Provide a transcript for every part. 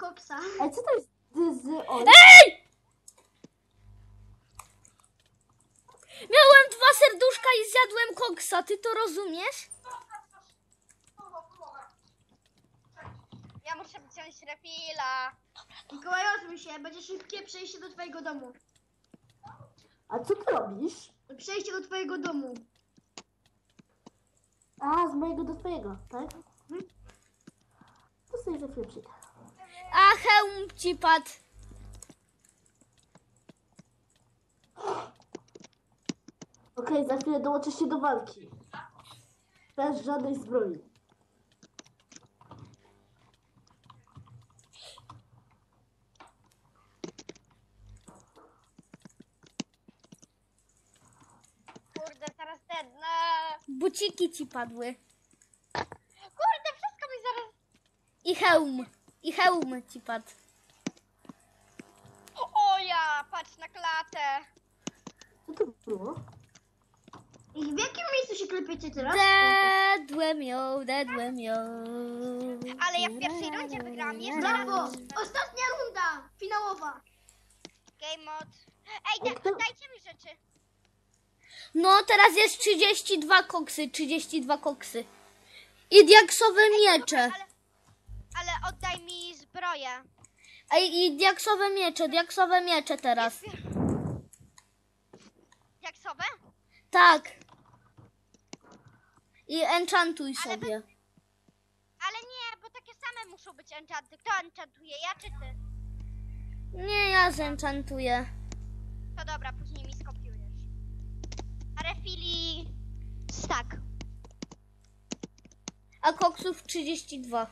koksa. Ej, co to jest on? Ej! Miałem dwa serduszka i zjadłem koksa, ty to rozumiesz? Ja muszę wziąć refila. Mikołaj, odsuń się, będzie szybkie przejście do twojego domu. A co ty robisz? Przejście do twojego domu. A, z mojego do twojego, tak? Mhm. To sobie za chwilę przyjdę. A hełm ci padł. Okej, za chwilę dołączę się do walki. Bez żadnej zbroi. Kurde, zaraz dednę. Buciki ci padły. Kurde, wszystko mi zaraz... I hełm. I hełm ci padł. O ja, patrz na klatę. Co to było? I w jakim miejscu się klepiecie teraz? Dedłem ją, dedłem ją. Ale ja w pierwszej rundzie wygrałam. Jeszcze Brawo! raz. Ostatnia runda! Finałowa! Game mode. Ej, da, dajcie mi rzeczy. No, teraz jest 32 koksy, 32 koksy. I diaksowe miecze. Ale, ale oddaj mi zbroję. Ej, i diaksowe miecze, diaksowe miecze teraz. Jak sobie? Tak. I enchantuj Ale sobie. Ale nie, bo takie same muszą być enchanty. Kto enchantuje, ja czy ty? Nie, ja zenchantuję. To dobra, później mi skopiujesz. Refili... Stack. A koksów 32.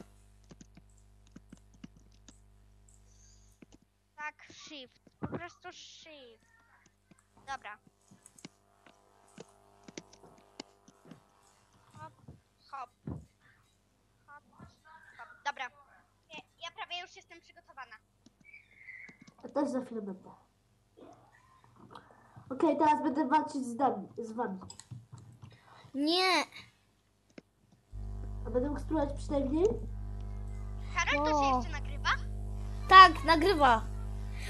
Tak, shift. Po prostu shift. Dobra. Hop, hop. Hop, hop. Dobra. Ja, ja prawie już jestem przygotowana. Ja też za chwilę będę. Okej, teraz będę walczyć z, nami, z wami. Nie. A będę mógł spróbować przynajmniej? Karol, to O. się jeszcze nagrywa? Tak, nagrywa.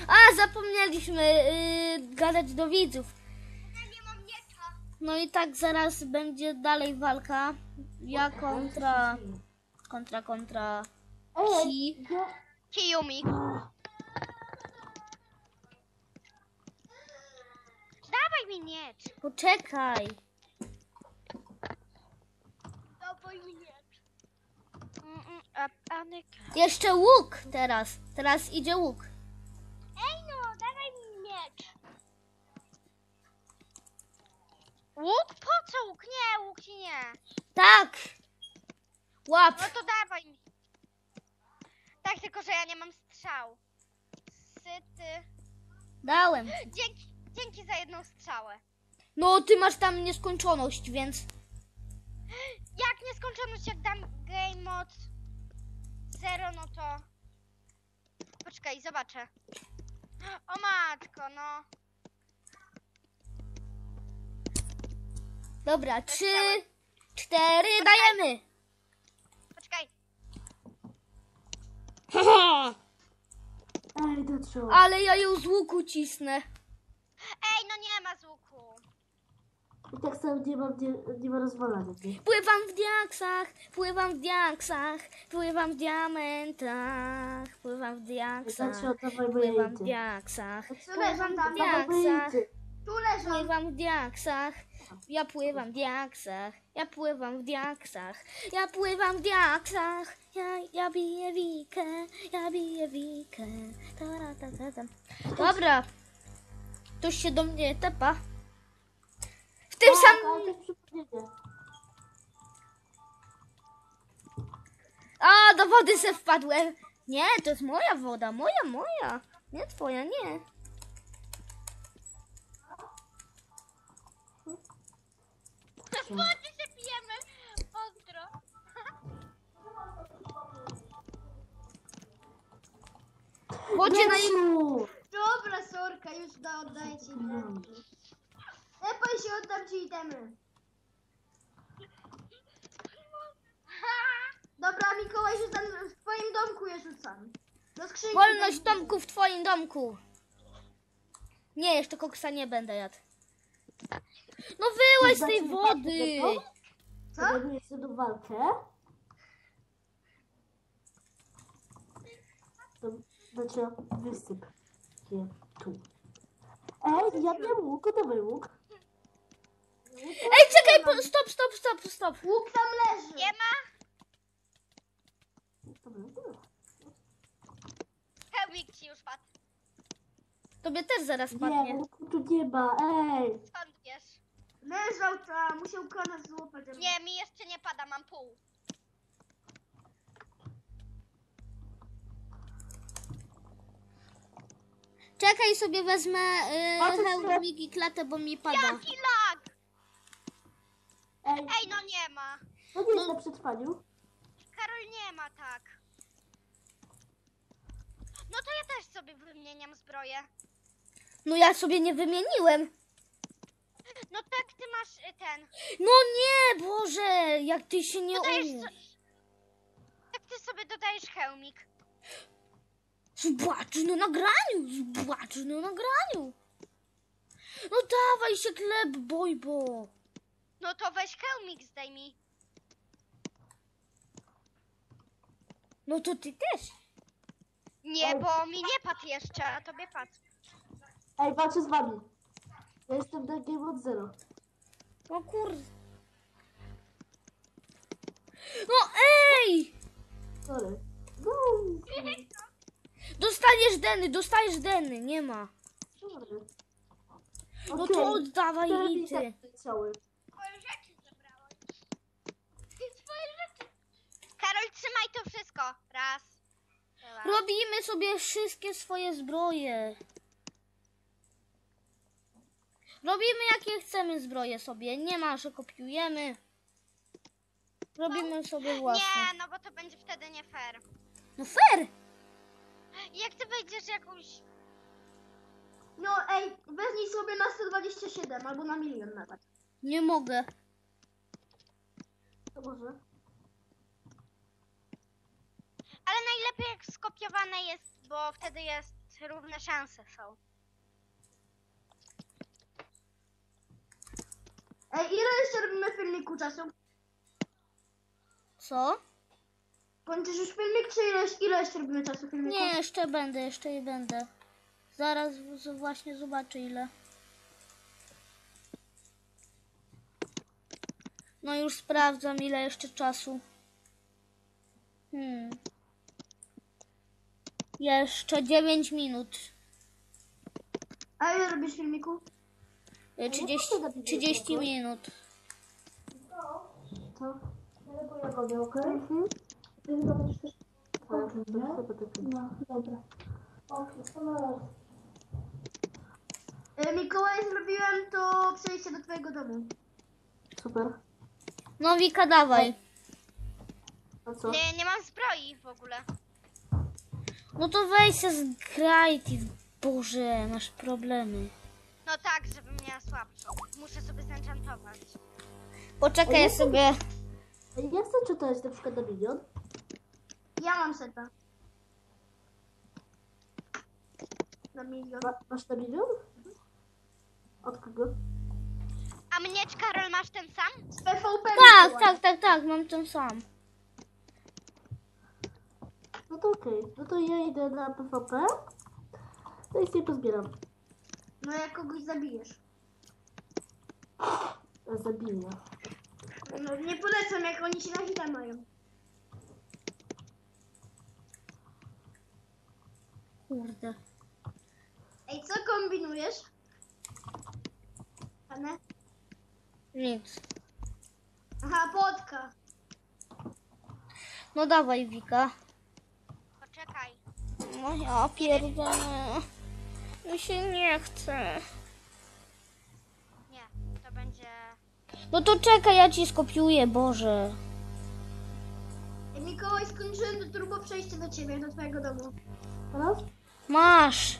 A, zapomnieliśmy yy, gadać do widzów. No i tak zaraz będzie dalej walka. Ja kontra... Kontra, kontra... Ja... Kiyumi. Dawaj mi miecz. Poczekaj. Dawaj mi miecz. Mm, mm, a, Anek. Jeszcze łuk teraz. Teraz idzie łuk. Ej dawaj mi miecz. Łuk? Po co łuk? Nie, łuk ci nie. Tak. Łap. No to dawaj mi. Tak, tylko że ja nie mam strzał. Syty. Dałem. Dzięki, dzięki za jedną strzałę. No, ty masz tam nieskończoność, więc... Jak nieskończoność, jak dam game mode 0, no to... Poczekaj, zobaczę. O matko, no. Dobra, trzy, cztery, dajemy. Poczekaj. Ej, dotrzymam. Ale ja ją z łuku cisnę. Ej, no nie ma. I tak samo nie mam, nie, nie ma rozwalania. Nie? Pływam w diaksach, pływam w diaksach, pływam w diamentach, pływam w diaksach, Znaczy, oddawaj moje pływam w diaksach, Tu leżą pływam tam, w moje diaksach, tu leżą. pływam w diaksach, ja pływam w diaksach, ja pływam w diaksach, ja pływam w diaksach, ja, ja biję wikę, ja biję wikę. Tara, ta, ta, ta. Dobra, ktoś się do mnie tepa. W tym Tak, samym... A, do wody se wpadłem. Nie, to jest moja woda, moja, moja. Nie twoja, nie. Wody się pijemy. Ostro. Wodzie na! Dobra, sorka, już da, oddaję ci Lepiej się oddam ci itemy. Dobra, Mikołaj, rzucam w twoim domku je rzucam. Do skrzynki. Wolność Tomku w twoim domku. Nie, jeszcze koksa nie będę jadł. No wyłaź z tej wody. Co? Się do walkę. To znaczy wysyp je tu. Ej, ja miałem łuk, gotowy łuk. Czekaj, po- stop, stop, stop, stop. Łuk tam leży. Nie ma? Dobra. Hełmik ci już padł. Tobie też zaraz Nie, padnie. łuku tu nie ma, ej. Skąd wiesz? Leżał tam, musiał kona złapać. żeby- Nie, mi jeszcze nie pada, mam pół. Czekaj, sobie wezmę A co yy, się- hełmik i klatę, bo mi pada. Jaki lag! Ej, Ej, no nie ma. to nie jest na przetrwaniu. Karol nie ma tak. No to ja też sobie wymieniam zbroję. No ja sobie nie wymieniłem. No tak, ty masz y, ten. No nie, Boże, jak ty się nie Dodajesz umiesz. so... Tak ty sobie dodajesz hełmik. Zobacz na nagraniu, zobacz na nagraniu. No dawaj się klep, bojbo. No to weź hełmik zdejmij. No to ty też. Nie, bo mi nie padł jeszcze, a tobie padł. Ej, walczę z wami. Ja jestem na Game od Zero. No kur... No ej! Sorry. No, Dostaniesz deny, dostajesz deny, nie ma. sorry. No Okej, to oddawaj cztery i ty. misje Cały. Twoje rzeczy zabrałeś. Twoje rzeczy. Karol, trzymaj to wszystko. Raz. Dwa. Robimy sobie wszystkie swoje zbroje. Robimy jakie chcemy zbroje sobie. Nie ma, że kopiujemy. Robimy sobie własne. Nie, no bo to będzie wtedy nie fair. No fair! Jak ty wejdziesz jakąś... No ej, weźmij sobie na 127 albo na milion nawet. Nie mogę. To może. Ale najlepiej jak skopiowane jest, bo wtedy jest równe szanse są. Ej, ile jeszcze robimy filmiku czasu? Co? Kończysz już filmik, czy ile, ile jeszcze robimy czasu filmiku? Nie, jeszcze będę, jeszcze i będę. Zaraz z- właśnie zobaczę ile. No już sprawdzam ile jeszcze czasu. Hmm. Jeszcze 9 minut. A ile robisz filmiku? Y, 30, 30 minut. To? Ja robię, okej? Mhm. Tak, tak. No, dobra. Okej, to na razie. E, Mikołaj, zrobiłem to przejście do twojego domu. Super. No Wika, dawaj. A co? Nie, nie mam zbroi w ogóle. No to weź się zgraj, ty Boże, masz problemy. No tak, żebym miała słabszą. Muszę sobie zenchantować. Poczekaj, ja sobie... Ja chcę czytać na przykład na milion. Ja mam seta. Na milion. Ma, masz na milion? Od kogo? A mnie, Karol, masz ten sam? Z PvP Tak, tak, tak, tak, mam ten sam. No to okej. No to ja idę na PvP. To i sobie pozbieram. No jak kogoś zabijesz. A Zabiję. No nie polecam, jak oni się na hita mają. Kurde. Ej, co kombinujesz? Anę? Nic. Aha, podka. No dawaj, Wika. No ja pierdolę. Mi się nie chce. Nie, to będzie... No to czekaj, ja ci skopiuję, Boże. Ej, Mikołaj, skończyłem to turbo przejście do ciebie, do twojego domu. Teraz? Masz.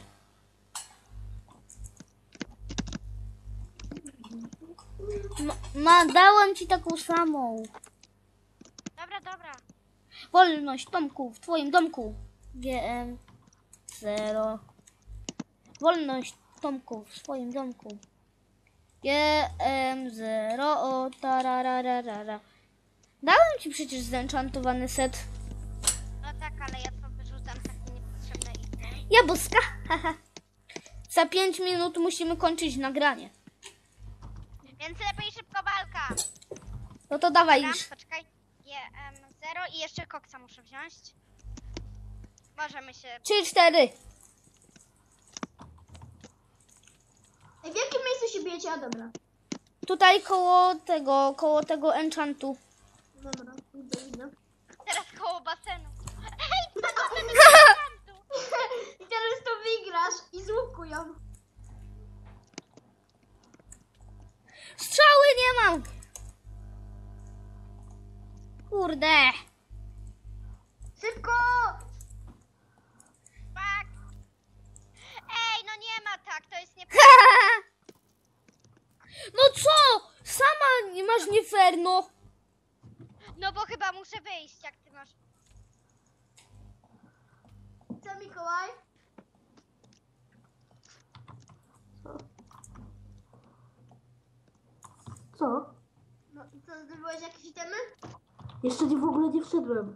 Ma, ma, dałem ci taką samą. Dobra, dobra. Wolność, Tomku, w twoim domku. GM. Zero. Wolność Tomku w swoim domku. GM0 o tarararara. Dałem ci przecież zenchantowany set. No tak, ale ja to wyrzucam takie niepotrzebne itemy. Jabłuska, haha. Za 5 minut musimy kończyć nagranie. Więc lepiej szybko walka. No to dawaj już. poczekaj. GM0 i jeszcze koksa muszę wziąć. Możemy się... 3, 4. Ej, w jakim miejscu się bijecie? A dobra. Tutaj koło tego, koło tego enchantu. Dobra, idę, idę. Teraz koło basenu. Chyba muszę wyjść, jak ty masz... Co, Mikołaj? Co? No i co, zdobyłeś jakieś itemy? Jeszcze nie w ogóle nie wszedłem.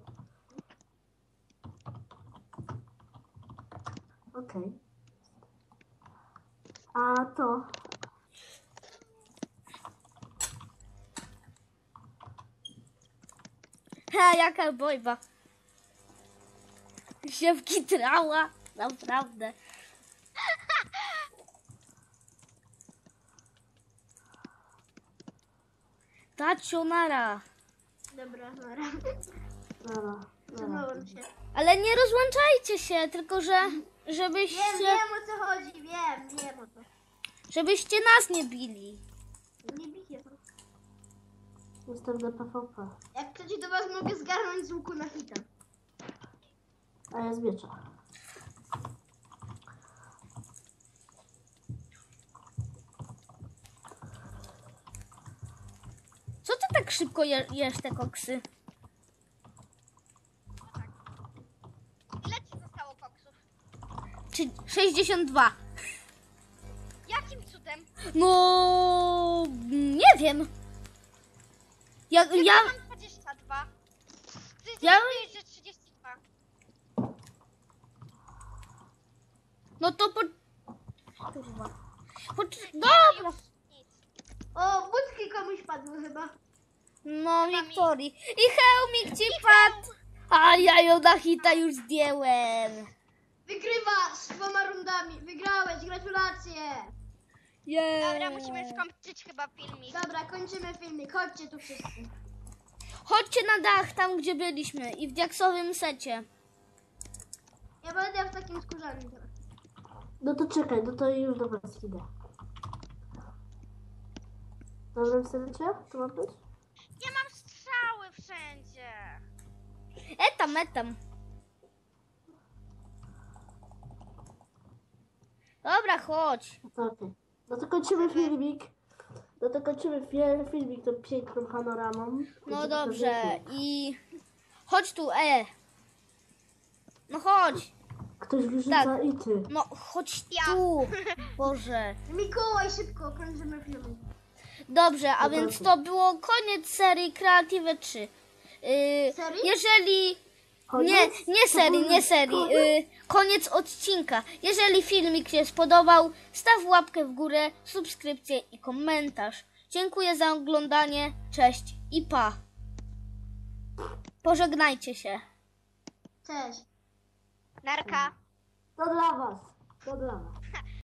Okej. A to. Ha, jaka bojba. Się wkitrała. Naprawdę. Tacionara. Dobra, dobra. Dobra, dobra. Przesunąłem się. Ale nie rozłączajcie się, tylko że żebyście, Wiem, wiem o co chodzi, wiem, wiem o to. żebyście nas nie bili. Nie biję to. Jestem na PvP. Jak chcecie, to was mogę zgarnąć z łuku na hita. A ja z miecza. Co ty tak szybko je, jesz te koksy? Ile ci zostało koksów? Czy 62? Jakim cudem? No nie wiem. Ja, Ja ja, mam 22. Ty Ja- ja... że 32. no to po... Kurwa. Po, dobra. Nic. O, budki komuś padły chyba. No, Wiktorii. I hełmik ci padł. A ja ją na hita już zdjęłem. Wygrywasz z dwoma rundami. Wygrałeś, gratulacje. Yeah. Dobra, musimy skończyć chyba filmik. Dobra, kończymy filmik. Chodźcie tu wszyscy. Chodźcie na dach, tam gdzie byliśmy i w diaksowym secie. Ja będę w takim skórzanym teraz. No to czekaj, no to już do was idę. Dobrze w sercie? To ma być? Ja mam strzały wszędzie. Etam, etam. Dobra, chodź. No to okej. No to kończymy filmik. No to kończymy fi- filmik tą piękną panoramą. No dobrze. I chodź tu, e. No chodź. Ktoś wyrzuca Tak. i ty. No chodź Ja. tu. Boże. Mikołaj, szybko, kończymy filmik. Dobrze, a więc to było koniec serii Creative 3. Yy, Serii? jeżeli Nie, nie serii, nie serii. Koniec? Y, koniec odcinka. Jeżeli filmik się spodobał, staw łapkę w górę, subskrypcję i komentarz. Dziękuję za oglądanie. Cześć i pa. Pożegnajcie się. Cześć. Narka. To dla was. To dla was.